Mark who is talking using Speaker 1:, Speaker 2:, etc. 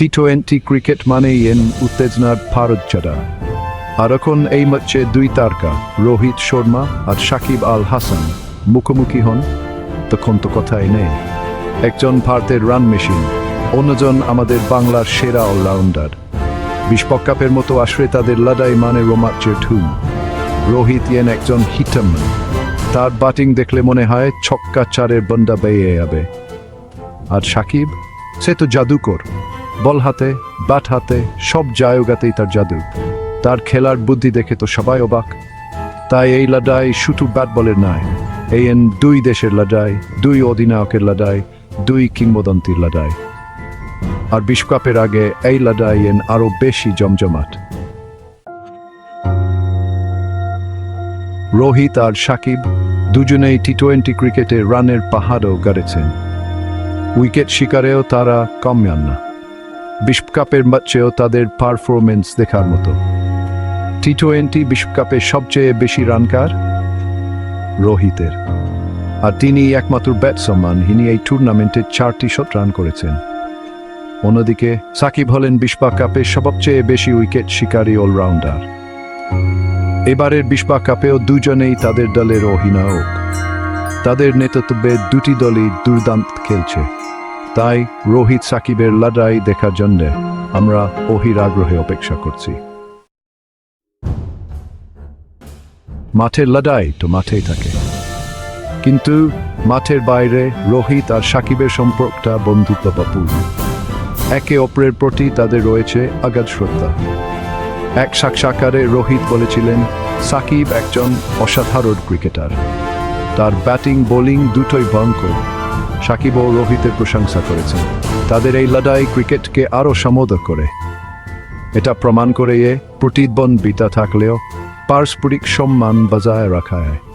Speaker 1: টি twenty cricket মানেই এন উত্তেজনার ভারত ছাড়া আর এখন এই ম্যাচে দুই তারকা রোহিত শর্মা আর সাকিব আল হাসান মুখোমুখি হন তখন তো কথাই নেই একজন ভারতের রান মেশিন অন্যজন আমাদের বাংলার সেরা অলরাউন্ডার বিশ্বকাপের মতো আসরে তাদের লড়াই মানে রোমাঞ্চের ঠুম রোহিত ইয়েন একজন হিটারম্যান তার ব্যাটিং দেখলে মনে হয় ছক্কা চারের বন্ডা বেয়ে যাবে আর সাকিব সে তো জাদুকর বল হাতে ব্যাট হাতে, সব জায়গাতেই তার জাদু। তার খেলার বুদ্ধি দেখে তো সবাই অবাক। তাই এই লড়াই শুধু ব্যাট বলের নয়, এই এন দুই দেশের লড়াই, দুই অধিনায়কের লড়াই, দুই কিংবদন্তির লড়াই। আর বিশ্বকাপের আগে এই লড়াই এন আরও বেশি জমজমাট। রোহিত আর সাকিব দুজনেই টি টোয়েন্টি ক্রিকেটে রানের পাহাড়ও গড়েছেন। উইকেট শিকারেও তারা কমিয়ান না। বিশ্বকাপের ম্যাচেও তাদের পারফরমেন্স দেখার মতো। টি টোয়েন্টি বিশ্বকাপে সবচেয়ে বেশি রানকার রোহিতের। আর তিনি একমাত্র ব্যাটসম্যান যিনি এই টুর্নামেন্টে চারটি শট রান করেছেন। অন্যদিকে, সাকিব হলেন বিশ্বকাপে সবচেয়ে বেশি উইকেট শিকারী অলরাউন্ডার এবারের বিশ্বকাপেও দুজনেই তাদের দলের অধিনায়ক তাদের নেতৃত্বে দুটি দলই দুর্দান্ত খেলছে। তাই রোহিত সাকিবের লড়াই দেখার জন্য আমরা অহির আগ্রহে অপেক্ষা করছি। মাঠের লড়াই তো মাঠেই থাকে। কিন্তু মাঠের বাইরে রোহিত আর সাকিবের সম্পর্কটা বন্ধুত্ব বন্ধুত্বপূর্ণ। একে অপরের প্রতি তাদের রয়েছে আগাধ শ্রদ্ধা। এক সাক্ষাৎকারে রোহিত বলেছিলেন, সাকিব একজন অসাধারণ ক্রিকেটার। তার ব্যাটিং, বোলিং দুটোই ভয়ঙ্কর। সাকিব ও রোহিতের প্রশংসা করেছেন। তাদের এই লড়াই ক্রিকেটকে আরও সমোদক করে। এটা প্রমাণ করে এ প্রতিদ্বন্দ্বিতা থাকলেও পারস্পরিক সম্মান বজায় রাখা হয়